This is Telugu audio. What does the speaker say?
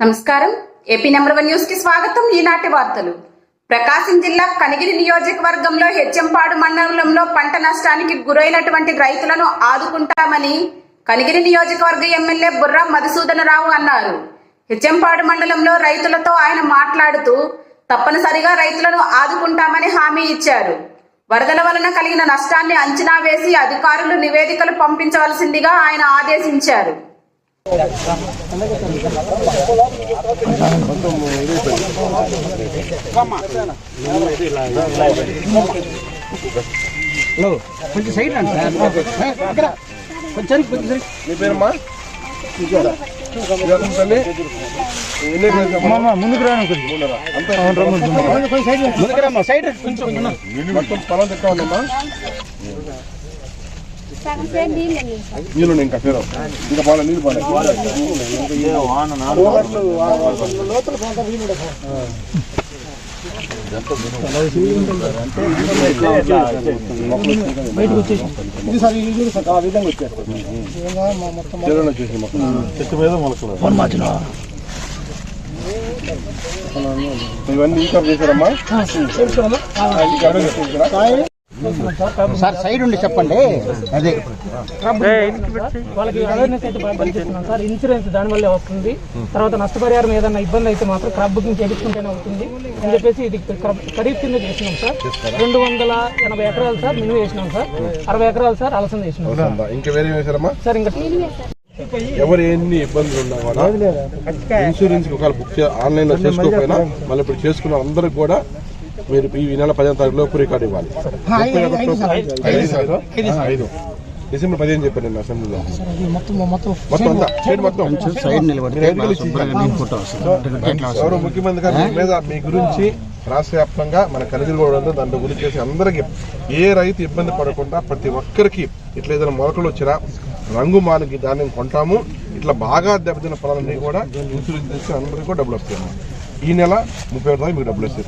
నమస్కారం. ఏపీ నెంబర్ వన్ న్యూస్కి స్వాగతం. ఈనాటి వార్తలు. ప్రకాశం జిల్లా కనిగిరి నియోజకవర్గంలో హెచ్ఎంపాడు మండలంలో పంట నష్టానికి గురైనటువంటి రైతులను ఆదుకుంటామని కనిగిరి నియోజకవర్గ ఎమ్మెల్యే బుర్రా మధుసూదనరావు అన్నారు. హెచ్ఎంపాడు మండలంలో రైతులతో ఆయన మాట్లాడుతూ తప్పనిసరిగా రైతులను ఆదుకుంటామని హామీ ఇచ్చారు. వరదల వలన కలిగిన నష్టాన్ని అంచనా వేసి అధికారులు నివేదికలు పంపించవలసిందిగా ఆయన ఆదేశించారు. హలో కొంచెం సైడ్ రండి సార్ ఇక్కడ కొంచెం కొంచెం సైడ్ మీ పేరమ్మా ఇదొక తల్లి ఎన్ని రోజులమ్మా? ముందుకు రాను కొంచెం మూడున్నర. అంతా కొంచెం సైడ్ ముందుకు రామ్మా సైడ్ కొంచెం మొత్తం పొలం ఎక్కడ ఉందమ్మా నీళ్ళు ఇంకా పేరు ఇంకా బాగా నీళ్ళు బాగా ఇది సార్ ఇది చూడు సార్ ఆ విధంగా వచ్చేస్తుంది చేలో చేసి మొత్తం చెట్టు మీద మొలకలు ఇవన్నీ ఇంకా చేశారమ్మా? సార్ సైడ్ ఉండి చెప్పండి. అదే. వాళ్ళకి అవేర్నెస్ అయితే పనిచేస్తున్నాం సార్. ఇన్సూరెన్స్ దానివల్లే వస్తుంది. తర్వాత నష్టపరిహారం ఏదైనా ఇబ్బంది అయితే మాత్రం క్రాప్ బుకింగ్ చేయించుకుంటేనే అవుతుంది అని చెప్పేసి ఇది ఖరీఫ్ కింద చేసినాం సార్. రెండు వందల ఎనభై ఎకరాలు సార్ మినుము వేసినాం సార్. అరవై ఎకరాలు సార్ అలసంద వేసినాం సార్. ఉందా? ఇంకా వేరే ఏం వేశారమ్మా? సార్ ఇంకా ఎవరు ఎన్ని ఇబ్బందులు ఉన్నా కూడా ఇన్సూరెన్స్ ఒకవేళ బుక్ చే- ఆన్లైన్లో చేసుకోకపోయినా మళ్ళీ ఇప్పుడు చేసుకున్న అందరికి కూడా మీరు ఈ నెల పదిహేను తారీఖు లోపు రికార్డు ఇవ్వాలి. డిసెంబర్ పదిహేను చెప్పాను నేను అసెంబ్లీలో. మొత్తం అంతా స్టేట్ మొత్తం. ఎవరు ముఖ్యమంత్రి గారు మీ మీద మీ గురించి రాష్ట్ర వ్యాప్తంగా మన కలిగిరి కూడా ఉంది. దాంట్లో గురించి చేసి అందరికీ ఏ రైతు ఇబ్బంది పడకుండా ప్రతి ఒక్కరికి ఇట్లా ఏదైనా మొలకలు వచ్చినా రంగు మానికి ధాన్యం కొంటాము. ఇట్లా బాగా దెబ్బతిన్న పొలాలన్నీ కూడా ఇన్సూరెన్స్ అందరికీ కూడా డబ్బులు వస్తాయి. ఈ నెల ముప్పై ఒకటి మీకు డబ్బులు వస్తాయి